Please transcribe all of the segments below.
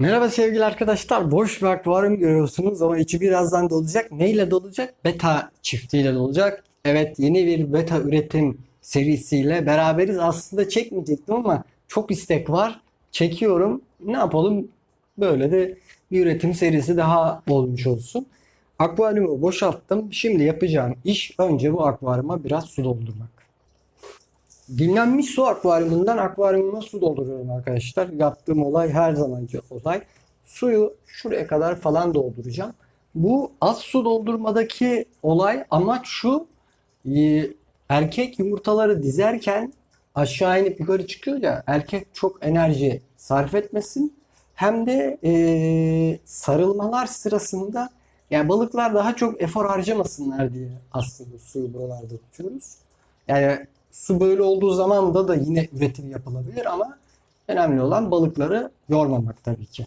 Merhaba sevgili arkadaşlar. Boş bir akvaryum görüyorsunuz ama içi birazdan dolacak. Neyle dolacak? Beta çiftiyle dolacak. Evet yeni bir beta üretim serisiyle beraberiz. Aslında çekmeyecektim ama çok istek var. Çekiyorum. Ne yapalım? Böyle de bir üretim serisi daha olmuş olsun. Akvaryumu boşalttım. Şimdi yapacağım iş önce bu akvaryuma biraz su doldurmak. Dinlenmiş su akvaryumundan akvaryumuma su dolduruyorum arkadaşlar. Yaptığım olay her zamanki olay. Suyu şuraya kadar falan dolduracağım. Bu az su doldurmadaki olay amaç şu. e, Erkek yumurtaları dizerken aşağı inip yukarı çıkıyor ya erkek çok enerji sarf etmesin. Hem de e, sarılmalar sırasında yani balıklar daha çok efor harcamasınlar diye aslında suyu buralarda tutuyoruz. Yani su böyle olduğu zaman da da yine üretim yapılabilir ama önemli olan balıkları yormamak tabii ki.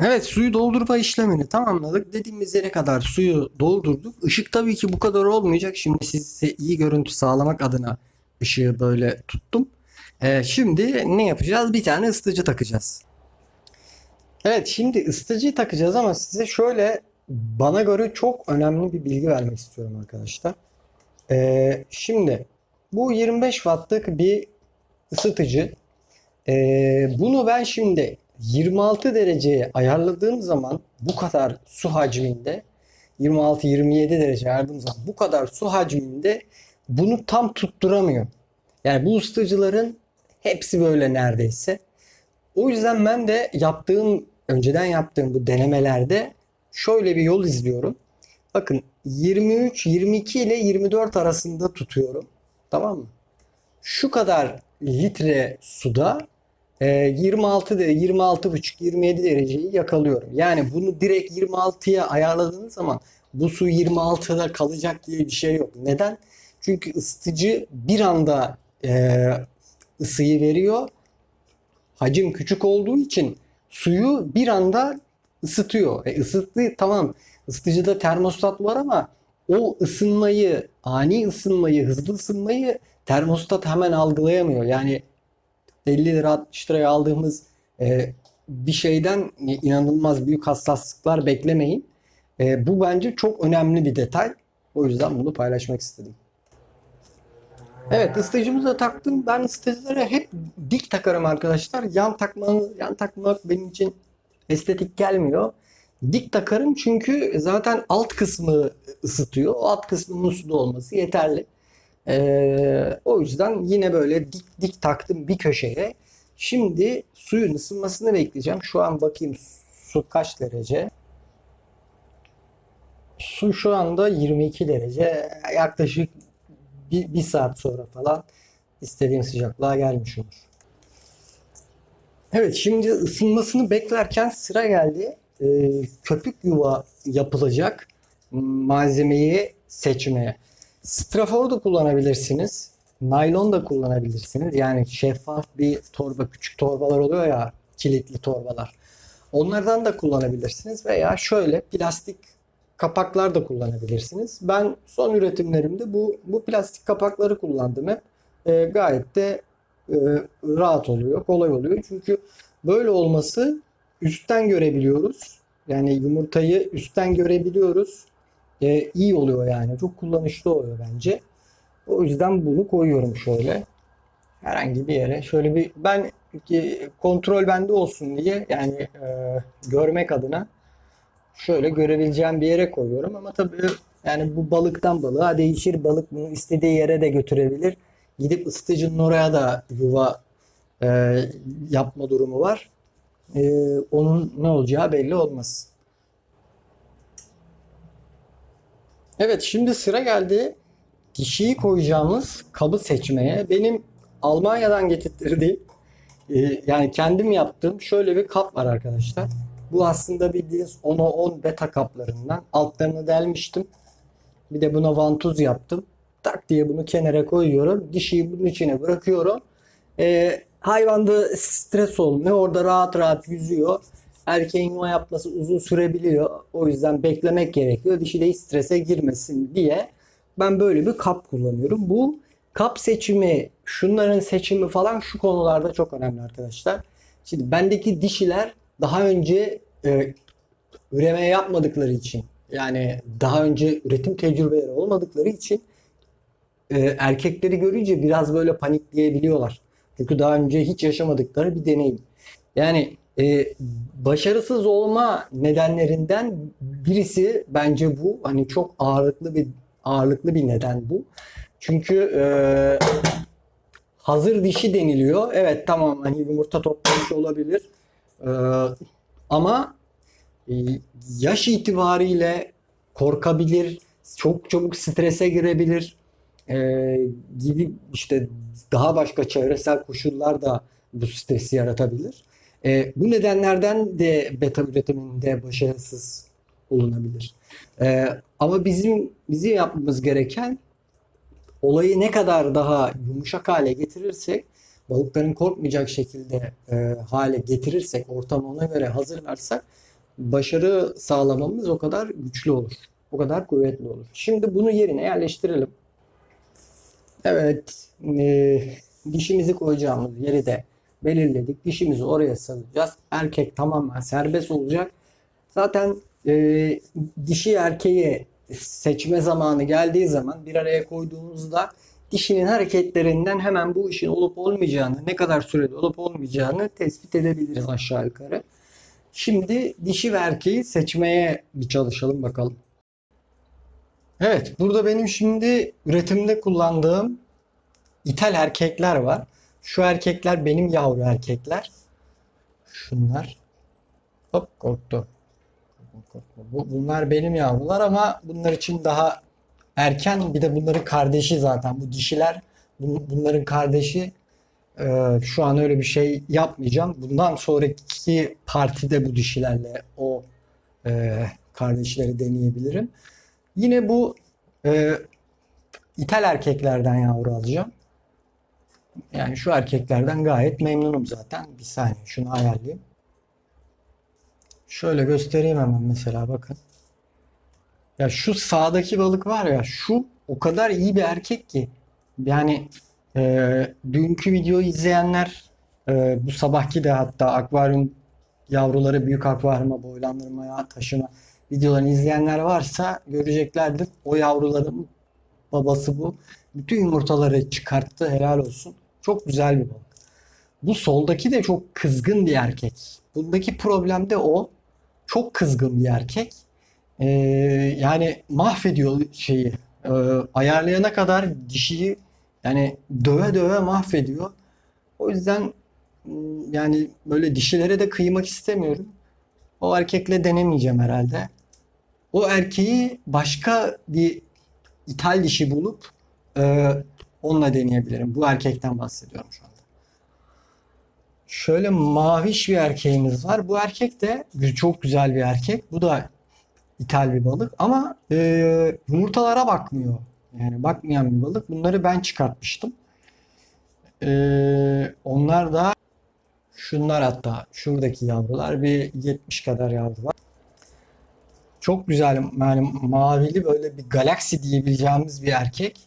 Evet suyu doldurma işlemini tamamladık. Dediğimiz yere kadar suyu doldurduk. Işık tabii ki bu kadar olmayacak. Şimdi size iyi görüntü sağlamak adına ışığı böyle tuttum. Ee, şimdi ne yapacağız? Bir tane ısıtıcı takacağız. Evet şimdi ısıtıcıyı takacağız ama size şöyle bana göre çok önemli bir bilgi vermek istiyorum arkadaşlar. Ee, şimdi bu 25 wattlık bir ısıtıcı. Ee, bunu ben şimdi 26 dereceye ayarladığım zaman bu kadar su hacminde 26-27 derece ayarladığım zaman bu kadar su hacminde bunu tam tutturamıyor. Yani bu ısıtıcıların hepsi böyle neredeyse. O yüzden ben de yaptığım önceden yaptığım bu denemelerde şöyle bir yol izliyorum. Bakın 23, 22 ile 24 arasında tutuyorum. Tamam mı? Şu kadar litre suda e, 26 de 26,5 27 dereceyi yakalıyorum. Yani bunu direkt 26'ya ayarladığınız zaman bu su 26'da kalacak diye bir şey yok. Neden? Çünkü ısıtıcı bir anda e, ısıyı veriyor. Hacim küçük olduğu için suyu bir anda ısıtıyor. E ısıttı tamam. Isıtıcıda termostat var ama o ısınmayı, ani ısınmayı, hızlı ısınmayı termostat hemen algılayamıyor. Yani 50 lira 60 liraya aldığımız e, bir şeyden inanılmaz büyük hassaslıklar beklemeyin. E, bu bence çok önemli bir detay. O yüzden bunu paylaşmak istedim. Evet ısıtıcımızı da taktım. Ben ısıtıcıları hep dik takarım arkadaşlar. Yan takmanı, yan takmak benim için estetik gelmiyor. Dik takarım çünkü zaten alt kısmı ısıtıyor. O alt kısmının suda olması yeterli. Ee, o yüzden yine böyle dik dik taktım bir köşeye. Şimdi suyun ısınmasını bekleyeceğim. Şu an bakayım su kaç derece. Su şu anda 22 derece. Yaklaşık bir, bir saat sonra falan istediğim sıcaklığa gelmiş olur. Evet şimdi ısınmasını beklerken sıra geldi. Ee, köpük yuva yapılacak malzemeyi seçmeye. Strafor da kullanabilirsiniz. Naylon da kullanabilirsiniz. Yani şeffaf bir torba, küçük torbalar oluyor ya, kilitli torbalar. Onlardan da kullanabilirsiniz veya şöyle plastik kapaklar da kullanabilirsiniz. Ben son üretimlerimde bu bu plastik kapakları kullandım hep. Ee, gayet de e, rahat oluyor, kolay oluyor. Çünkü böyle olması üstten görebiliyoruz. Yani yumurtayı üstten görebiliyoruz. Ee, iyi oluyor yani. Çok kullanışlı oluyor bence. O yüzden bunu koyuyorum şöyle. Herhangi bir yere. Şöyle bir ben e, kontrol bende olsun diye yani e, görmek adına şöyle görebileceğim bir yere koyuyorum ama tabii yani bu balıktan balığa değişir. Balık bunu istediği yere de götürebilir. Gidip ısıtıcının oraya da yuva e, yapma durumu var. E, onun ne olacağı belli olmaz. Evet şimdi sıra geldi dişiyi koyacağımız kabı seçmeye. Benim Almanya'dan getirttirdiğim e, yani kendim yaptığım şöyle bir kap var arkadaşlar. Bu aslında bildiğiniz 10'a 10 beta kaplarından. Altlarını delmiştim. Bir de buna vantuz yaptım. Tak diye bunu kenara koyuyorum. Dişiyi bunun içine bırakıyorum. Ee, hayvanda stres olmuyor. Orada rahat rahat yüzüyor. Erkeğin yuva yapması uzun sürebiliyor. O yüzden beklemek gerekiyor. Dişi de hiç strese girmesin diye ben böyle bir kap kullanıyorum. Bu kap seçimi, şunların seçimi falan şu konularda çok önemli arkadaşlar. Şimdi bendeki dişiler daha önce e, üreme yapmadıkları için yani daha önce üretim tecrübeleri olmadıkları için e, erkekleri görünce biraz böyle panikleyebiliyorlar. Çünkü daha önce hiç yaşamadıkları bir deneyim. Yani e, başarısız olma nedenlerinden birisi bence bu. Hani çok ağırlıklı bir ağırlıklı bir neden bu. Çünkü e, hazır dişi deniliyor. Evet tamam hani yumurta toplamış olabilir. E, ama e, yaş itibariyle korkabilir, çok çabuk strese girebilir e, gibi işte daha başka çevresel koşullar da bu stresi yaratabilir. E, bu nedenlerden de beta üretiminde başarısız olunabilir. E, ama bizim bizim yapmamız gereken olayı ne kadar daha yumuşak hale getirirsek, balıkların korkmayacak şekilde e, hale getirirsek, ortamı ona göre hazırlarsak başarı sağlamamız o kadar güçlü olur. O kadar kuvvetli olur. Şimdi bunu yerine yerleştirelim. Evet, e, dişimizi koyacağımız yeri de belirledik. Dişimizi oraya salacağız. Erkek tamamen serbest olacak. Zaten e, dişi erkeği seçme zamanı geldiği zaman bir araya koyduğumuzda dişinin hareketlerinden hemen bu işin olup olmayacağını, ne kadar sürede olup olmayacağını tespit edebiliriz aşağı yukarı. Şimdi dişi ve erkeği seçmeye bir çalışalım bakalım. Evet, burada benim şimdi üretimde kullandığım ithal erkekler var. Şu erkekler benim yavru erkekler. Şunlar. Hop korktu. Bu, bunlar benim yavrular ama bunlar için daha erken. Bir de bunların kardeşi zaten. Bu dişiler bun- bunların kardeşi. Ee, şu an öyle bir şey yapmayacağım. Bundan sonraki partide bu dişilerle o e, kardeşleri deneyebilirim. Yine bu e, ithal erkeklerden yavru alacağım. Yani şu erkeklerden gayet memnunum zaten. Bir saniye şunu ayarlayayım. Şöyle göstereyim hemen mesela bakın. Ya şu sağdaki balık var ya şu o kadar iyi bir erkek ki. Yani e, dünkü videoyu izleyenler e, bu sabahki de hatta akvaryum yavruları büyük akvaryuma boylandırmaya taşıma videolarını izleyenler varsa göreceklerdir. O yavruların babası bu. Bütün yumurtaları çıkarttı. Helal olsun. Çok güzel bir balık. Bu soldaki de çok kızgın bir erkek. Bundaki problem de o. Çok kızgın bir erkek. Ee, yani mahvediyor şeyi. Ee, ayarlayana kadar dişiyi yani döve döve mahvediyor. O yüzden m, yani böyle dişilere de kıymak istemiyorum. O erkekle denemeyeceğim herhalde. O erkeği başka bir ithal dişi bulup e, onunla deneyebilirim. Bu erkekten bahsediyorum şu anda. Şöyle maviş bir erkeğimiz var. Bu erkek de çok güzel bir erkek. Bu da ithal bir balık ama e, yumurtalara bakmıyor. Yani bakmayan bir balık. Bunları ben çıkartmıştım. E, onlar da şunlar hatta şuradaki yavrular bir 70 kadar yavru var. Çok güzel yani mavili böyle bir galaksi diyebileceğimiz bir erkek.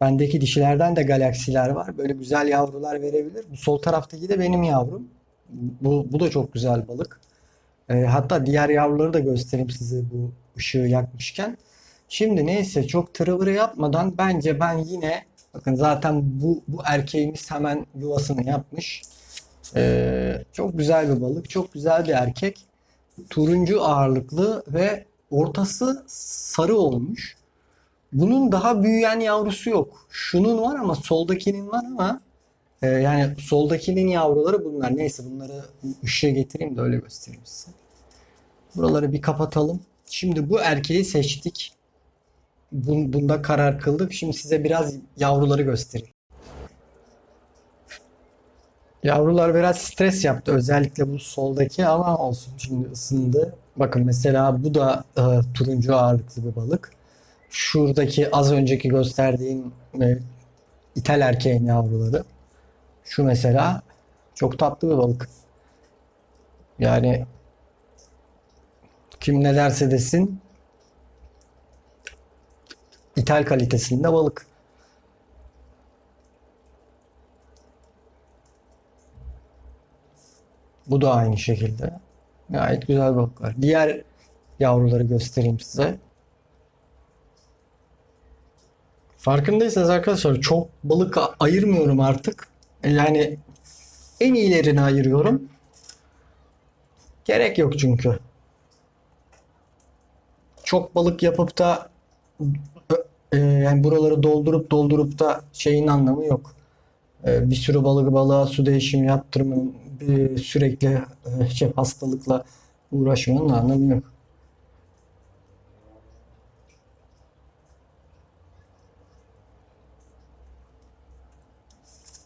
Bendeki dişilerden de galaksiler var. Böyle güzel yavrular verebilir. Bu sol taraftaki de benim yavrum. Bu, bu da çok güzel balık. Ee, hatta diğer yavruları da göstereyim size bu ışığı yakmışken. Şimdi neyse çok tırıvırı yapmadan bence ben yine bakın zaten bu, bu erkeğimiz hemen yuvasını yapmış. Ee, çok güzel bir balık. Çok güzel bir erkek. Turuncu ağırlıklı ve ortası sarı olmuş. Bunun daha büyüyen yavrusu yok. Şunun var ama soldakinin var ama e, yani soldakinin yavruları bunlar. Neyse bunları ışığı getireyim de öyle göstereyim size. Buraları bir kapatalım. Şimdi bu erkeği seçtik. Bun- Bunda karar kıldık. Şimdi size biraz yavruları göstereyim. Yavrular biraz stres yaptı. Özellikle bu soldaki ama olsun şimdi ısındı. Bakın mesela bu da e, turuncu ağırlıklı bir balık. Şuradaki az önceki gösterdiğim e, ithal erkeğin yavruları. Şu mesela çok tatlı bir balık. Yani kim ne derse desin ithal kalitesinde balık. Bu da aynı şekilde. Gayet güzel balıklar. Diğer yavruları göstereyim size. Farkındaysanız arkadaşlar çok balık ayırmıyorum artık. Yani en iyilerini ayırıyorum. Gerek yok çünkü. Çok balık yapıp da e, yani buraları doldurup doldurup da şeyin anlamı yok. E, bir sürü balık balığa su değişimi yaptırmanın sürekli e, şey hastalıkla uğraşmanın anlamı yok.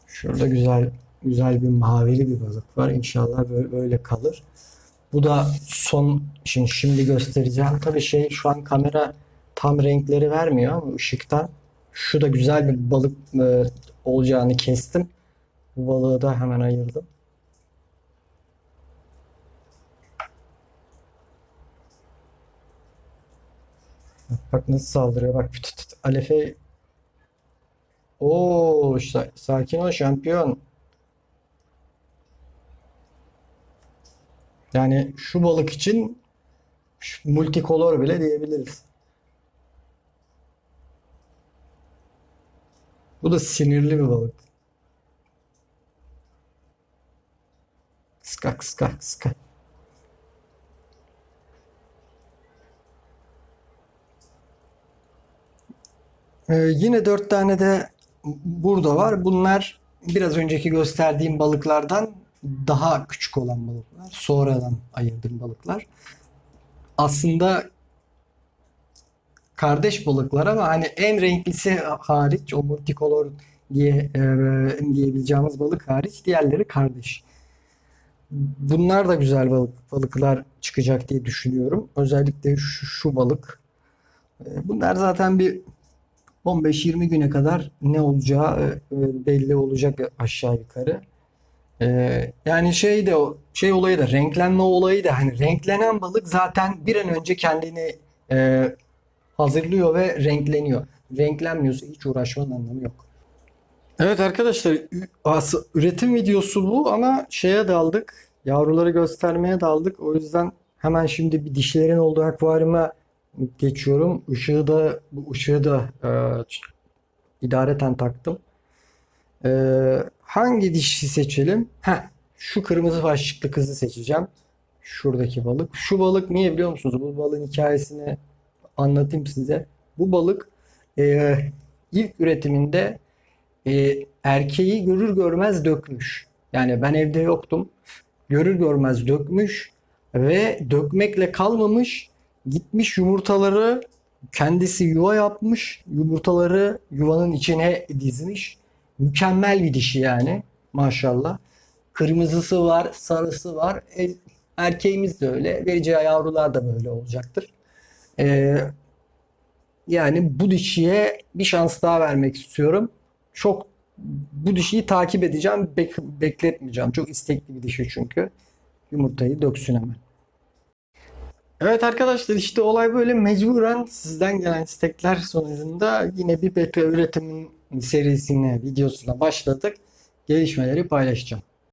Şurada güzel güzel bir mavili bir balık var. İnşallah böyle, böyle kalır. Bu da son şimdi şimdi göstereceğim. Tabii şey şu an kamera tam renkleri vermiyor ama ışıktan şu da güzel bir balık e, olacağını kestim. Bu balığı da hemen ayırdım. Bak, nasıl saldırıyor. Bak tut, tut, Alefe. Oo, sa- sakin ol şampiyon. Yani şu balık için multikolor bile diyebiliriz. Bu da sinirli bir balık. Kıska kıska kıska. Ee, yine dört tane de burada var. Bunlar biraz önceki gösterdiğim balıklardan daha küçük olan balıklar. Sonradan ayırdığım balıklar. Aslında kardeş balıklar ama hani en renklisi hariç o multicolor diye e, diyebileceğimiz balık hariç diğerleri kardeş. Bunlar da güzel balık balıklar çıkacak diye düşünüyorum. Özellikle şu, şu balık. E, Bunlar zaten bir 15-20 güne kadar ne olacağı e, e, belli olacak aşağı yukarı. Yani şey de şey olayı da renklenme olayı da hani renklenen balık zaten bir an önce kendini hazırlıyor ve renkleniyor. Renklenmiyorsa hiç uğraşmanın anlamı yok. Evet arkadaşlar üretim videosu bu ama şeye daldık. Yavruları göstermeye daldık. O yüzden hemen şimdi bir dişlerin olduğu akvaryuma geçiyorum. Işığı da bu ışığı da e, idareten taktım. E, hangi dişi seçelim? Heh, şu kırmızı başlıklı kızı seçeceğim. Şuradaki balık. Şu balık niye biliyor musunuz? Bu balığın hikayesini anlatayım size. Bu balık e, ilk üretiminde e, erkeği görür görmez dökmüş. Yani ben evde yoktum. Görür görmez dökmüş ve dökmekle kalmamış. Gitmiş yumurtaları kendisi yuva yapmış. Yumurtaları yuvanın içine dizmiş. Mükemmel bir dişi yani maşallah. Kırmızısı var, sarısı var. E, erkeğimiz de öyle. Vereceği yavrular da böyle olacaktır. E, yani bu dişiye bir şans daha vermek istiyorum. Çok bu dişiyi takip edeceğim. Bek- bekletmeyeceğim. Çok istekli bir dişi çünkü. Yumurtayı döksün hemen. Evet arkadaşlar işte olay böyle mecburen sizden gelen istekler sonucunda yine bir beta üretimin serisine, videosuna başladık. Gelişmeleri paylaşacağım.